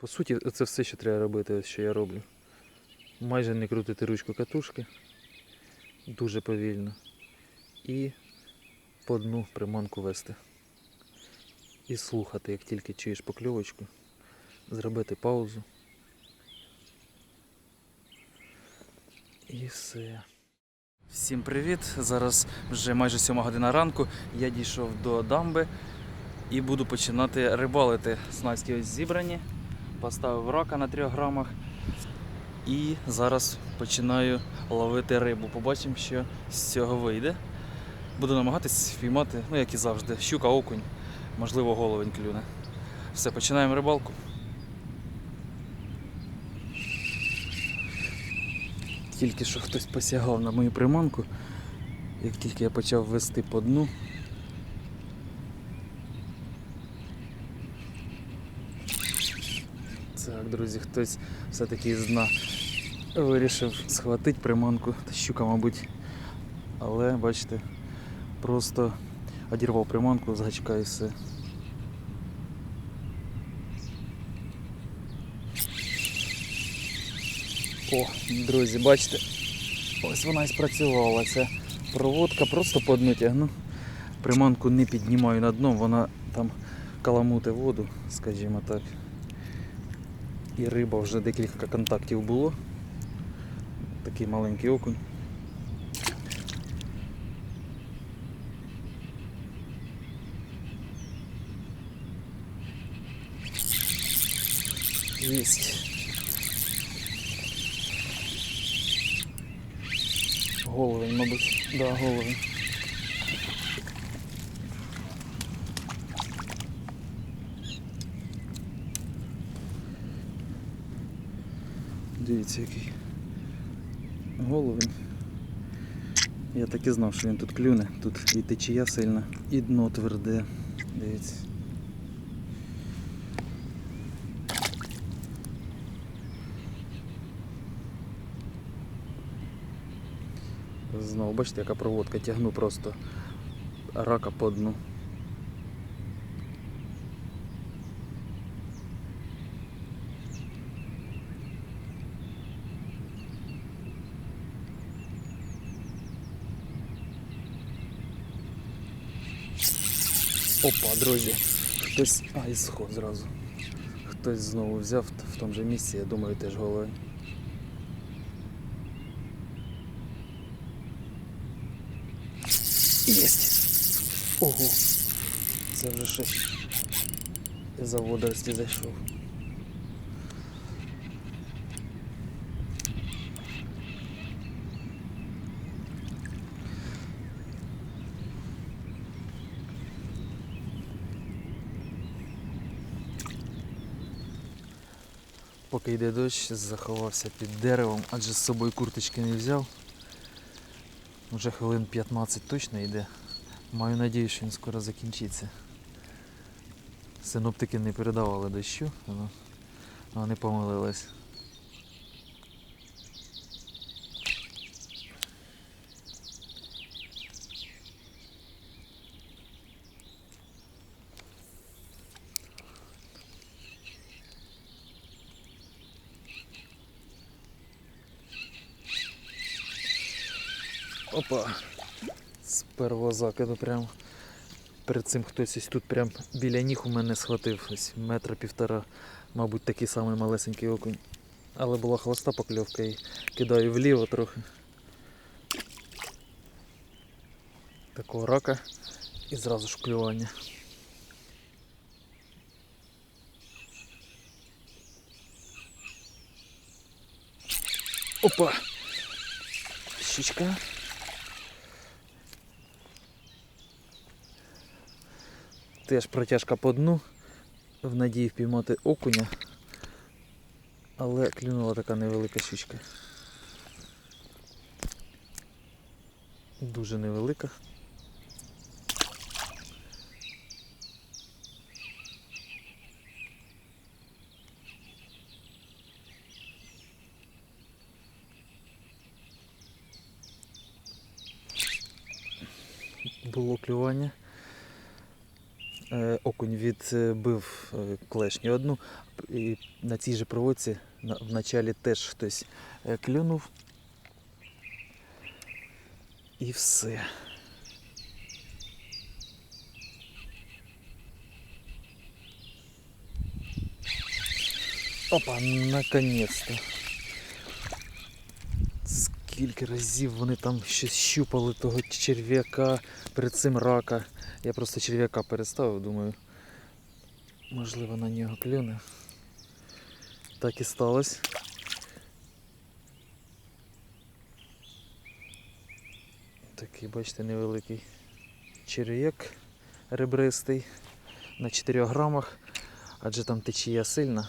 По суті, це все, що треба робити, що я роблю. Майже не крутити ручку катушки. Дуже повільно. І по дну приманку вести. І слухати, як тільки чуєш покльовочку, зробити паузу. І все. Всім привіт! Зараз вже майже 7 година ранку. Я дійшов до дамби і буду починати рибалити. Снастки ось зібрані. Поставив рака на 3 грамах. І зараз починаю ловити рибу. Побачимо, що з цього вийде. Буду намагатись впіймати, ну як і завжди, щука, окунь, можливо, головень клюне. Все, починаємо рибалку. Тільки що хтось посягав на мою приманку, як тільки я почав вести по дну. Так, друзі, хтось все-таки з дна вирішив схватити приманку, та щука, мабуть. Але бачите, просто одірвав приманку з гачка і все. О, друзі, бачите, ось вона і спрацювала. Ця проводка просто по дну тягну. Приманку не піднімаю на дно, вона там каламути воду, скажімо так. І риба вже декілька контактів було. Такий маленький окунь. Єсть. Головень, мабуть. Да, головень. Дивіться який. Головень. Я так і знав, що він тут клюне. Тут і течія сильна, і дно тверде. Дивіться. Знову бачите, яка проводка, тягну просто рака по дну. Опа, друзі, хтось. А, і сход зразу. Хтось знову взяв в тому же місці, я думаю, теж голови. Єсть. Ого. Це вже щось. За водорості зайшов. Поки йде дощ, заховався під деревом, адже з собою курточки не взяв. Вже хвилин 15 точно йде. Маю надію, що він скоро закінчиться. Синоптики не передавали дощу, але вони помилились. Опа. З первого закиду прям. Перед цим хтось ось тут прям біля ніг у мене схватив. Ось метра півтора, мабуть, такий самий малесенький окунь. Але була хвоста покльовка і кидаю вліво трохи. Такого рака і зразу ж клювання. Опа! Щучка. Теж протяжка по дну, в надії впіймати окуня, але клюнула така невелика щучка. Дуже невелика. Було клювання. Е, окунь відбив е, клешню одну, і на цій же проводці на, в началі теж хтось е, клюнув. І все. Опа, наконец-то. Скільки разів вони там щось щупали того черв'яка, перед цим рака. Я просто черв'яка переставив, думаю, можливо на нього клюне. Так і сталося. Такий, бачите, невеликий черв'як ребристий на 4 грамах, адже там течія сильна.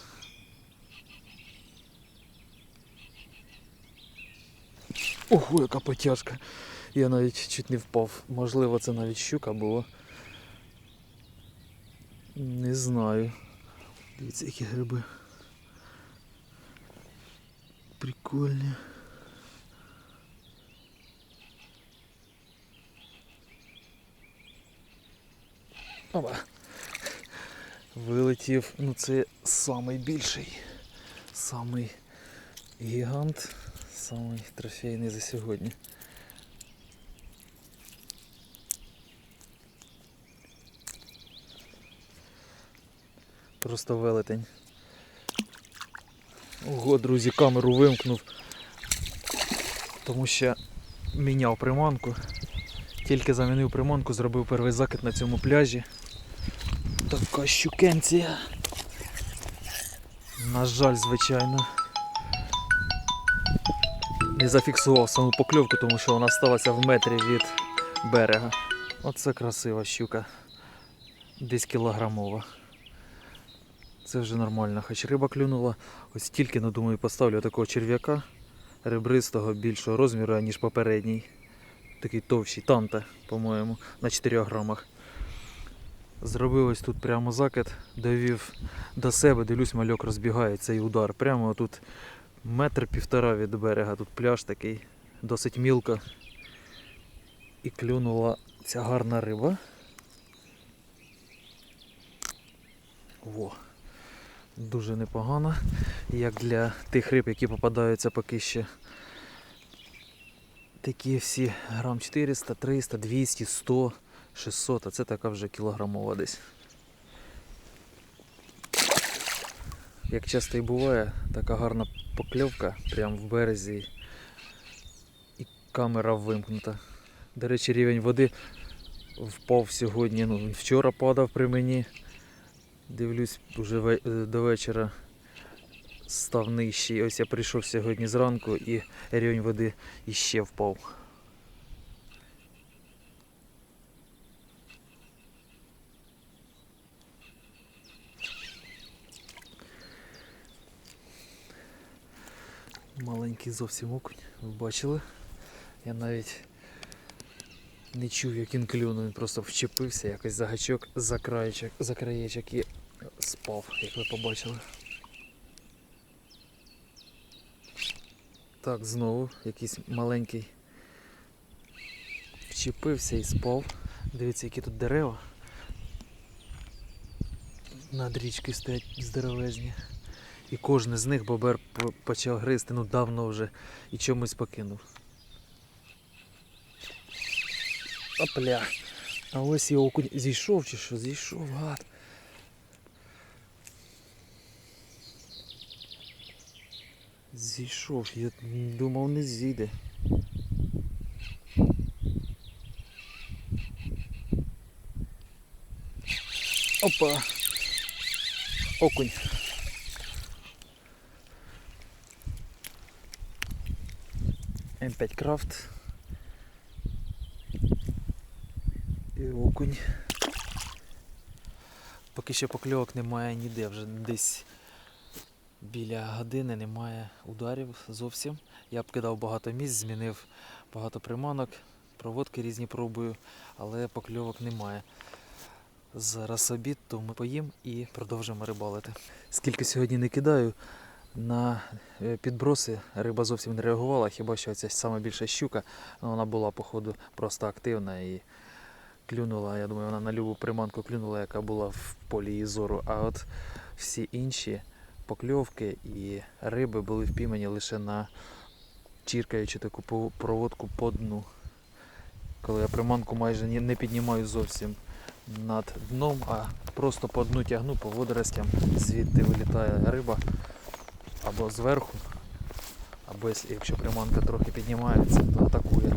Ого, яка потяжка. Я навіть чуть не впав. Можливо, це навіть щука була. Не знаю. Дивіться, які гриби. Прикольні. Опа. Вилетів, ну це самий більший, самий гігант, самий трофейний за сьогодні. Просто велетень. Ого, друзі, камеру вимкнув. Тому що міняв приманку. Тільки замінив приманку, зробив перший закид на цьому пляжі. Така щукенція. На жаль, звичайно. Не зафіксував саму покльовку, тому що вона сталася в метрі від берега. Оце красива щука. Десь кілограмова. Це вже нормально. Хоч риба клюнула. Ось тільки, ну думаю, поставлю такого черв'яка ребристого більшого розміру, ніж попередній. Такий товщий, танта, по-моєму, на 4 грамах. Зробив ось тут прямо закид, довів до себе, дивлюсь, мальок розбігається і удар. Прямо тут метр півтора від берега, тут пляж такий, досить мілко. І клюнула ця гарна риба. Во. Дуже непогано. Як для тих риб, які попадаються поки ще. Такі всі грам 400, 300, 200, 100, 600, а це така вже кілограмова десь. Як часто і буває, така гарна покльовка прямо в березі і камера вимкнута. До речі, рівень води впав сьогодні, ну вчора падав при мені. Дивлюсь, вже е, до вечора став нижчий. Ось я прийшов сьогодні зранку і рівень води іще впав. Маленький зовсім окунь, ви бачили? Я навіть не чув, як він клюнув, він просто вчепився якось за гачок, за краєчок, за краєчок і спав, як ви побачили. Так, знову якийсь маленький вчепився і спав. Дивіться, які тут дерева. Над річкою стоять здоровезні. І кожен з них бобер почав гризти, ну давно вже і чомусь покинув. Опля. А ось і окунь зійшов чи що? Зійшов, гад. Зійшов, я думав не зійде. Опа. Окунь. М5 крафт. І окунь. Поки що покльовок немає ніде, вже десь біля години немає ударів зовсім. Я б кидав багато місць, змінив багато приманок, проводки різні пробую, але покльовок немає. Зараз обід, то ми поїм і продовжимо рибалити. Скільки сьогодні не кидаю, на е, підброси риба зовсім не реагувала, хіба що ця сама більша щука, ну, вона була, походу, просто активна і клюнула, я думаю, вона на любу приманку клюнула, яка була в полі її зору. А от всі інші покльовки і риби були впіймані лише на чіркаючи таку проводку по дну. Коли я приманку майже не піднімаю зовсім над дном, а просто по дну тягну по водоростям, звідти вилітає риба або зверху, або якщо- приманка трохи піднімається, то атакує.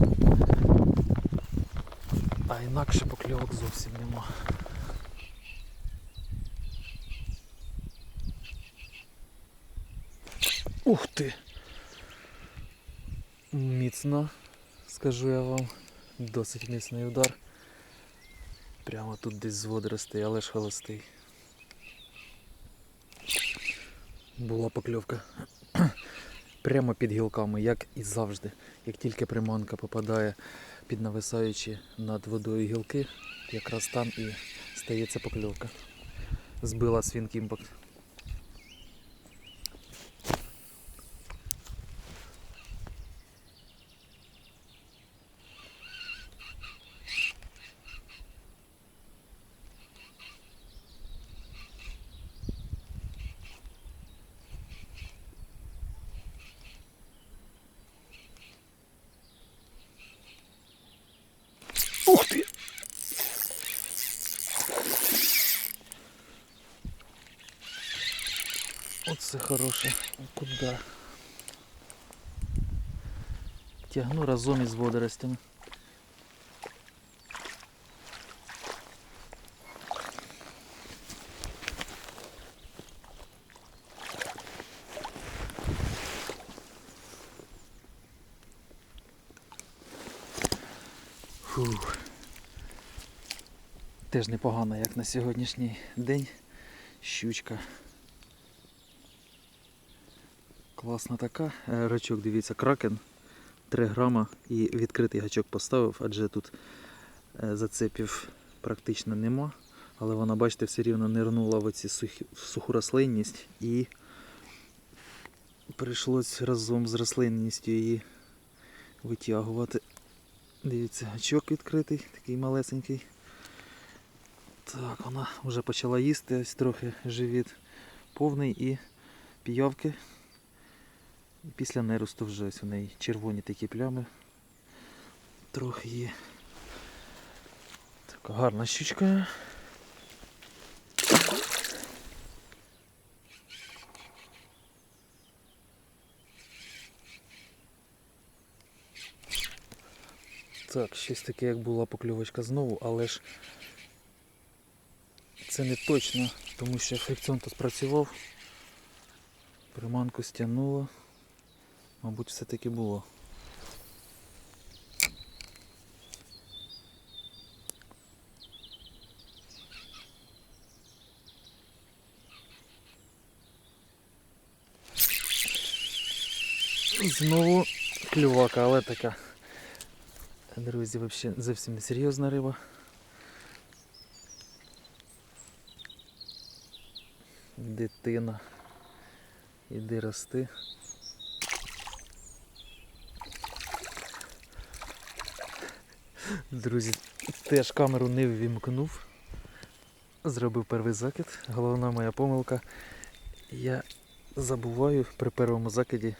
А інакше покльовок зовсім нема. Ух ти! Міцно, скажу я вам. Досить міцний удар. Прямо тут десь з водоростей, але ж холостий. Була покльовка. Прямо під гілками, як і завжди. Як тільки приманка попадає під нависаючі над водою гілки, якраз там і стається покльовка. Збила свінк імпакт. Ух ти! Оце хороше. Куда? Тягну разом із водоростями. Фух. Теж непогано, як на сьогоднішній день. Щучка. Класна така. Е, Рачок, дивіться, кракен. 3 грама і відкритий гачок поставив, адже тут е, зацепів практично нема. Але вона, бачите, все рівно нирнула в оці суху рослинність і прийшлось разом з рослинністю її витягувати. Дивіться, гачок відкритий, такий малесенький. Так, вона вже почала їсти, ось трохи живіт повний і піявки. І після неросту вже ось у неї червоні такі плями. Трохи є. Така гарна щучка. Так, щось таке, як була покльовочка знову, але ж це не точно, тому що фрикціон то спрацював. Приманку стягнуло. Мабуть, все-таки було. Знову клювака, але така. Друзі, взагалі зовсім не серйозна риба. Дитина. Іди рости. Друзі, теж камеру не ввімкнув. Зробив перший закид. Головна моя помилка. Я забуваю при першому закиді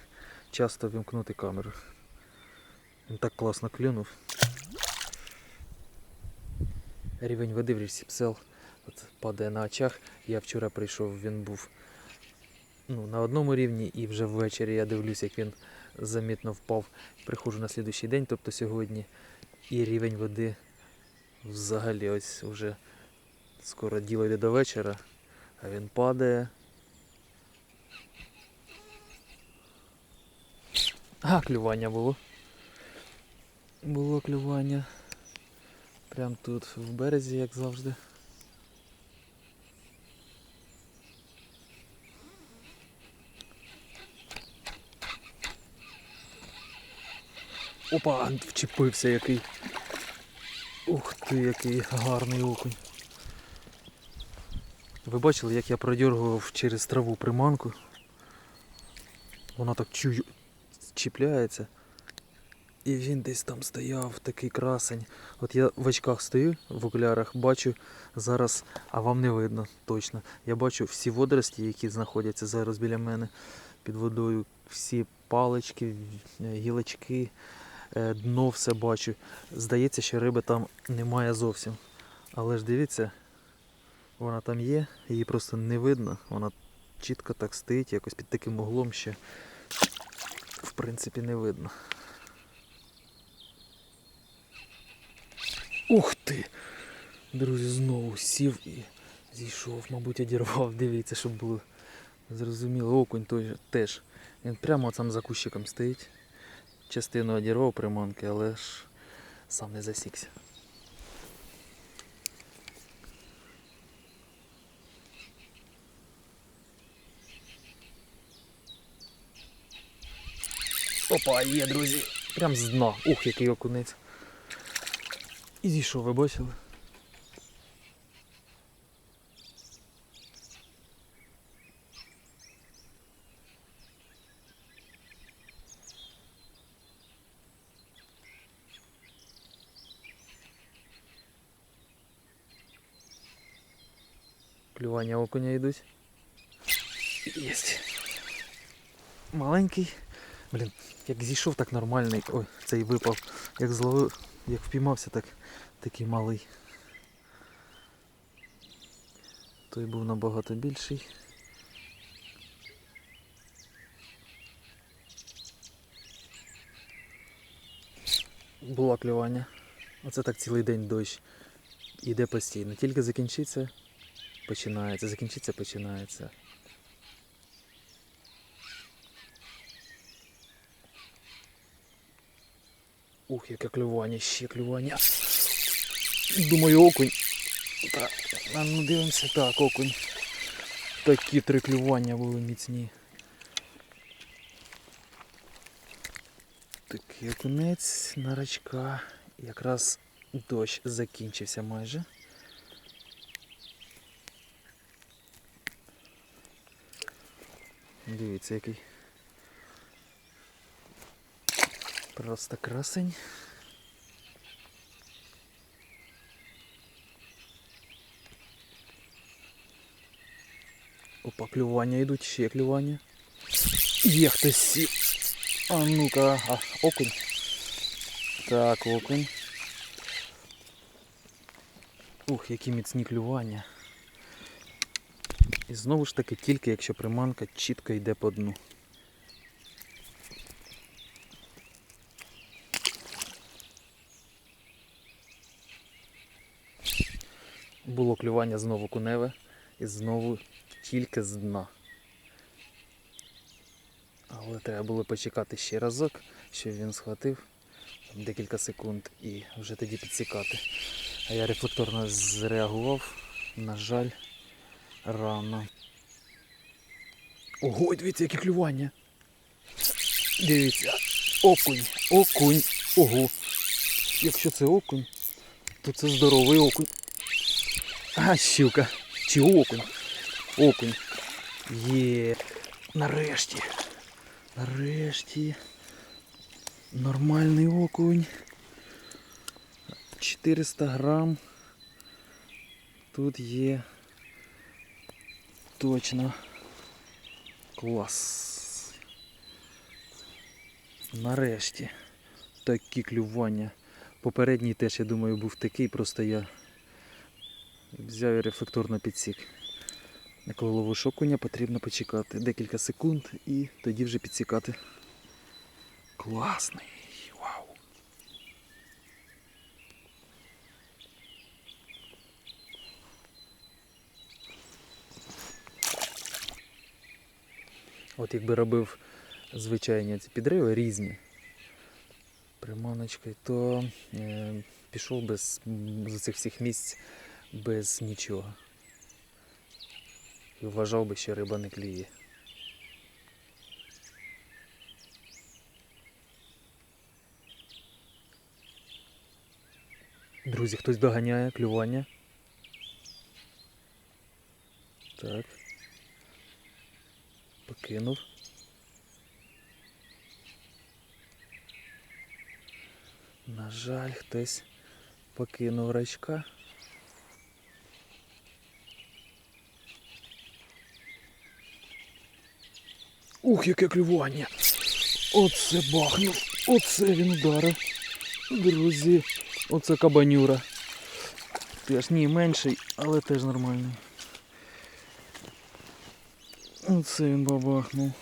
часто вімкнути камеру. Він так класно клюнув. Рівень води в річці Псел от падає на очах. Я вчора прийшов, він був ну, на одному рівні і вже ввечері я дивлюся, як він замітно впав. Приходжу на слідуючий день, тобто сьогодні, і рівень води взагалі ось вже скоро діло йде до вечора, а він падає. А, клювання було. Було клювання. Прям тут в березі, як завжди. Опа, вчепився який. Ух ти, який гарний окунь. Ви бачили, як я продергував через траву приманку? Вона так чую чіпляється. І він десь там стояв, такий красень. От я в очках стою, в окулярах, бачу зараз, а вам не видно точно. Я бачу всі водорості, які знаходяться зараз біля мене під водою, всі палички, гілочки, дно все бачу. Здається, що риби там немає зовсім. Але ж дивіться, вона там є, її просто не видно. Вона чітко так стоїть, якось під таким углом ще в принципі не видно. Ух ти! Друзі, знову сів і зійшов, мабуть, одірвав. Дивіться, щоб було зрозуміло. Окунь той же теж. Він прямо там за кущиком стоїть. Частину одірвав приманки, але ж сам не засікся. Опа, є, друзі. Прям з дна. Ух, який окунець. І зійшов, ви бачили? Клювання окуня йдуть. Єсть. Маленький. Блін, як зійшов, так нормальний. Ой, цей випав. Як зловив, як впіймався, так такий малий. Той був набагато більший. Було клювання. Оце так цілий день дощ. Іде постійно. Тільки закінчиться, починається. Закінчиться, починається. Ух, яке клювання, ще клювання. Думаю, окунь. Так, ну дивимося, так, окунь. Такі три клювання були міцні. Такий окунець на рачка. Якраз дощ закінчився майже. Дивіться, який. Просто красень. Опа, клювання йдуть, ще клювання. Є хтось сів. А ну-ка, а, окунь. Так, окунь. Ух, які міцні клювання. І знову ж таки, тільки якщо приманка чітко йде по дну. Було клювання знову куневе і знову тільки з дна. Але треба було почекати ще разок, щоб він схватив декілька секунд і вже тоді підсікати. А я рефлекторно зреагував, на жаль, рано. Ого, дивіться, яке клювання. Дивіться, окунь, окунь, ого. Якщо це окунь, то це здоровий окунь. А, щука. Чи окунь? Окунь. Є. Нарешті. Нарешті. Нормальний окунь. 400 грам. Тут є. Точно. Клас. Нарешті. Такі клювання. Попередній теж, я думаю, був такий, просто я взяв і рефлекторно підсік. Коли ловиш окуня, потрібно почекати декілька секунд і тоді вже підсікати. Класний. От якби робив звичайні ці підриви різні приманочкою, то е, пішов без з цих всіх місць без нічого. І вважав би, що риба не клює. Друзі, хтось доганяє клювання. Так. Покинув. На жаль, хтось покинув рачка. Ух, яке клювання! Оце бахнув! Оце він ударив. Друзі, оце кабанюра. Теж ні, менший, але теж нормальний. Оце він бабахнув.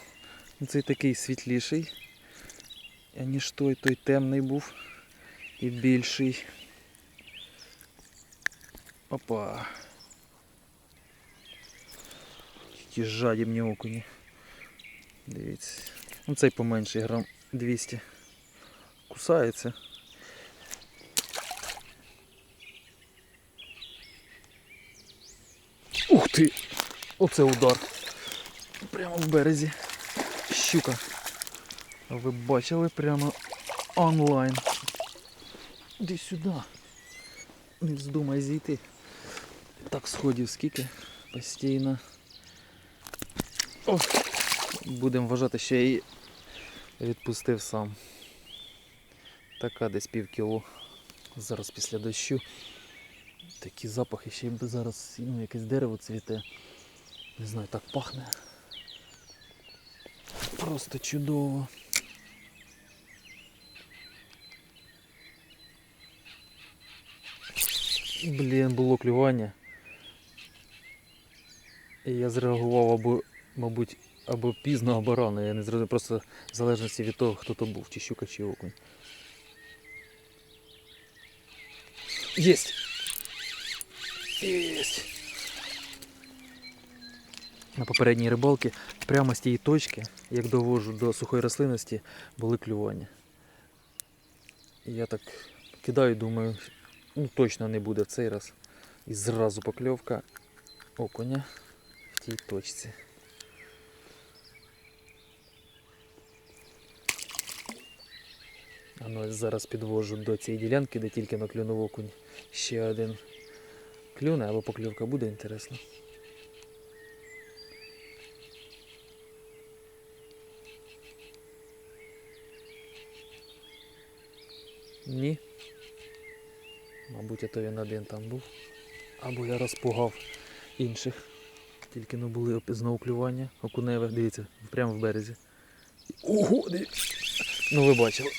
Цей такий світліший, ніж той, той темний був і більший. Опа. Які жадібні окуні. Дивіться. Ну цей поменший грам 200. Кусається. Ух ти! Оце удар. Прямо в березі. Щука. Ви бачили прямо онлайн. Іди сюди. Не вздумай зійти. Так сходів скільки постійно. О, будемо вважати, що я її відпустив сам. Така десь пів кіло. Зараз після дощу. Такі запахи, ще й зараз ну, якесь дерево цвіте. Не знаю, так пахне. Просто чудово. Блін, було клювання. І я зреагував або, мабуть, або пізно, або рано. Я не зрозумів, просто в залежності від того, хто то був, чи щука, чи окунь. Єсть! Єсть! На попередній рибалці прямо з тієї точки, як довожу до сухої рослинності, були клювання. І я так кидаю, думаю, ну точно не буде в цей раз. І зразу покльовка окуня в тій точці. А ну, зараз підвожу до цієї ділянки, де тільки наклюнув окунь. Ще один клюне або покльовка буде інтересно. Ні. Мабуть, то він один там був. Або я розпугав інших. Тільки ну були знову клювання окуневе. Дивіться, прямо в березі. Ого, дивіться. Ну ви бачили.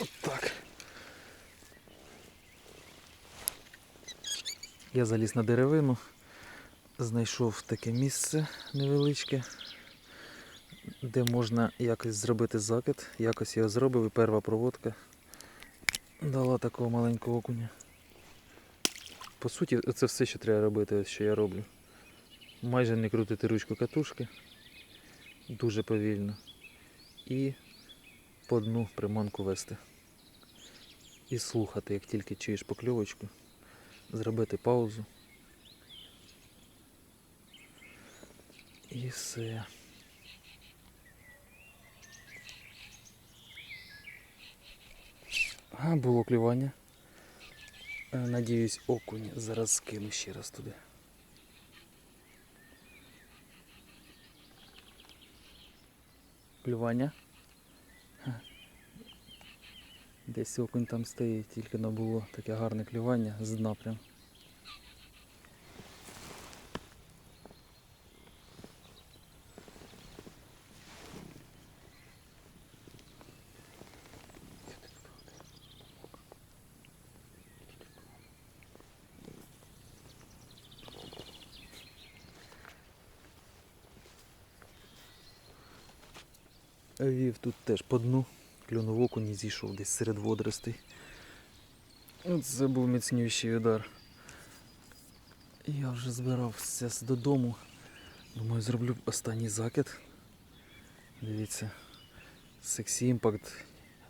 От так. Я заліз на деревину, знайшов таке місце невеличке, де можна якось зробити закид. Якось його зробив і перша проводка дала такого маленького окуня. По суті, це все, що треба робити, що я роблю. Майже не крутити ручку катушки. Дуже повільно. І по дну приманку вести. І слухати, як тільки чуєш покльовочку, зробити паузу. І все. Було клювання. Е, Надіюсь, окунь зараз скину ще раз туди. Клювання. Десь окунь там стоїть, тільки не було таке гарне клювання з дна. Вів тут теж по дну. Клюнув окунь і зійшов десь серед водоростей. Це був міцнющий удар. Я вже збирався додому. Думаю, зроблю останній закид. Дивіться. Сексі імпакт.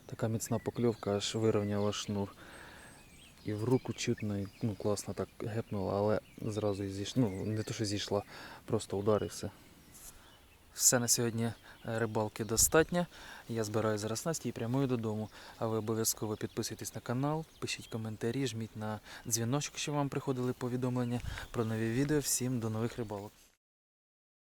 Така міцна покльовка, аж вирівняла шнур. І в руку чутно, і, ну класно так гепнула, але зразу і зійшла. Ну, не то, що зійшла, просто удар і все. Все на сьогодні рибалки достатньо. Я збираю зараз Насті і прямую додому. А ви обов'язково підписуйтесь на канал, пишіть коментарі, жміть на дзвіночок, щоб вам приходили повідомлення про нові відео. Всім до нових рибалок.